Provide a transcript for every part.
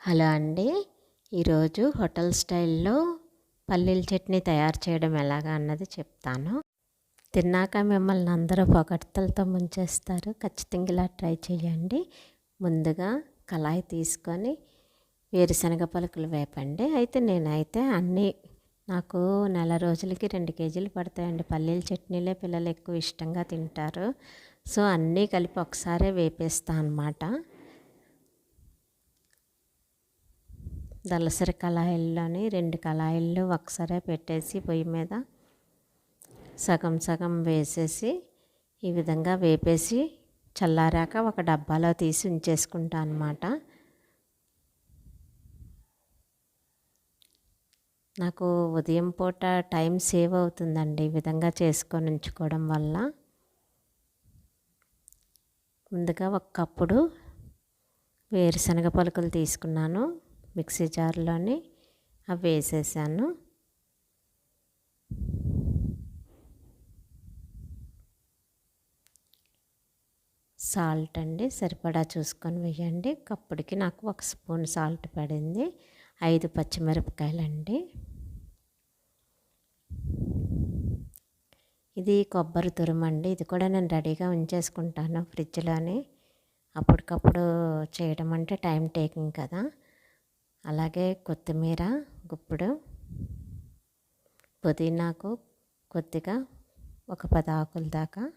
Hello అండి. ఈరోజు hotel స్టైల్లో పల్లీల చట్నీ తయారు చేయడం ఎలాగా అన్నది చెప్తాను. తిన్నాక మిమ్మల్ని అందరూ పొగడ్తలతో ముంచేస్తారు. ఖచ్చితంగా ఇలా ట్రై చేయండి. ముందుగా కళాయి తీసుకొని వేరుశనగ పలుకులు వేపండి. అయితే నేనైతే అన్నీ నాకు నెల రోజులకి రెండు కేజీలు పడతాయండి. పల్లీల చట్నీలే పిల్లలు ఎక్కువ ఇష్టంగా తింటారు. సో అన్నీ కలిపి ఒకసారే వేపేస్తాను అనమాట దలసరి కళాయిల్లోని రెండు కళాయిల్లో ఒకసారి పెట్టేసి పొయ్యి మీద సగం సగం వేసేసి ఈ విధంగా వేపేసి చల్లారాక ఒక డబ్బాలో తీసి ఉంచేసుకుంటా అనమాట నాకు ఉదయం పూట టైం సేవ్ అవుతుందండి ఈ విధంగా చేసుకొని ఉంచుకోవడం వల్ల. ముందుగా ఒక కప్పుడు వేరుశనగ పలుకులు తీసుకున్నాను. మిక్సీ జార్లోని అవి వేసేసాను. సాల్ట్ అండి సరిపడా చూసుకొని వేయండి. కప్పుడికి నాకు ఒక స్పూన్ సాల్ట్ పడింది. ఐదు పచ్చిమిరపకాయలండి. ఇది కొబ్బరి తురుమండి. ఇది కూడా నేను రెడీగా ఉంచేసుకుంటాను ఫ్రిడ్జ్లోని. అప్పటికప్పుడు చేయడం అంటే టైం టేకింగ్ కదా. అలాగే కొత్తిమీర గుప్పుడు పుదీనాకు కొద్దిగా ఒక పది ఆకుల దాకా.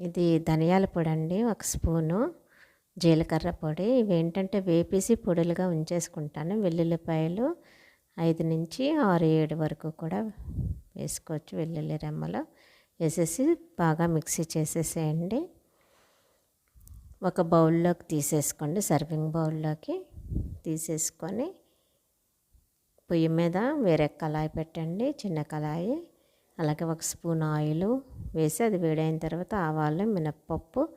ఇది ధనియాల పొడి అండి ఒక స్పూను. జీలకర్ర పొడి ఇవి ఏంటంటే వేపేసి పొడులుగా ఉంచేసుకుంటాను. వెల్లుల్లిపాయలు ఐదు నుంచి ఆరు ఏడు వరకు కూడా వేసుకోవచ్చు వెల్లుల్లి రెమ్మలు. వేసేసి బాగా మిక్సీ చేసేసేయండి. ఒక బౌల్లోకి తీసేసుకోండి. సర్వింగ్ బౌల్లోకి తీసేసుకొని పొయ్యి మీద వేరే కళాయి పెట్టండి చిన్న కళాయి. అలాగే ఒక స్పూన్ ఆయిల్ వేసి అది వేడైన తర్వాత ఆవాలు మినప్పప్పు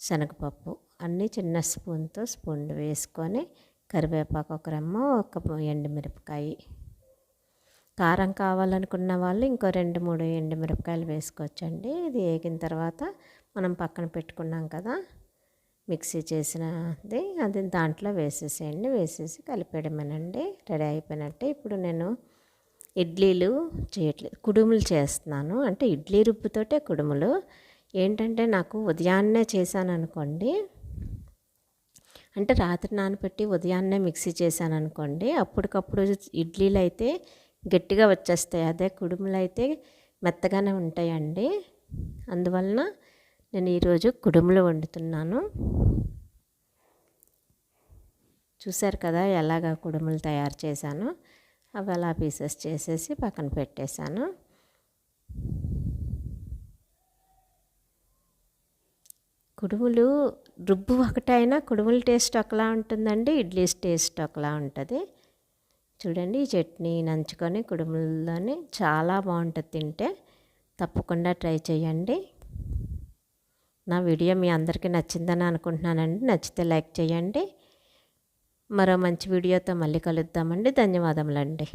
శనగపప్పు అన్నీ చిన్న స్పూన్తో స్పూన్ వేసుకొని కరివేపాకు ఒక రెమ్మ ఒక ఎండుమిరపకాయ. కారం కావాలనుకున్న వాళ్ళు ఇంకో రెండు మూడు ఎండుమిరపకాయలు వేసుకోవచ్చండి. ఇది వేగిన తర్వాత మనం పక్కన పెట్టుకున్నాం కదా మిక్సీ చేసినది అది దాంట్లో వేసేసేయండి. వేసేసి కలిపేయడమేనండి. రెడీ అయిపోయినట్టే. ఇప్పుడు నేను ఇడ్లీలు చేయట్లేదు కుడుములు చేస్తున్నాను. అంటే ఇడ్లీ రుబ్బుతోటే కుడుములు. ఏంటంటే నాకు ఉదయాన్నే చేశాను అనుకోండి అంటే రాత్రి నానబెట్టి ఉదయాన్నే మిక్సీ చేశాను అనుకోండి అప్పటికప్పుడు ఇడ్లీలు అయితే గట్టిగా వచ్చేస్తాయి. అదే కుడుములు అయితే మెత్తగానే ఉంటాయండి. అందువలన నేను ఈరోజు కుడుములు వండుతున్నాను. చూశారు కదా ఎలాగ కుడుములు తయారు చేశాను. అవి అలా పీసెస్ చేసేసి పక్కన పెట్టేశాను. కుడుములు రుబ్బు ఒకటైనా కుడుముల టేస్ట్ ఒకలా ఉంటుందండి ఇడ్లీ టేస్ట్ ఒకలా ఉంటుంది. చూడండి ఈ చట్నీ నంచుకొని కుడుములలోని చాలా బాగుంటుంది తింటే. తప్పకుండా ట్రై చేయండి. నా వీడియో మీ అందరికీ నచ్చిందని అనుకుంటున్నానండి. నచ్చితే లైక్ చేయండి. మరో మంచి వీడియోతో మళ్ళీ కలుద్దామండి. ధన్యవాదములండి.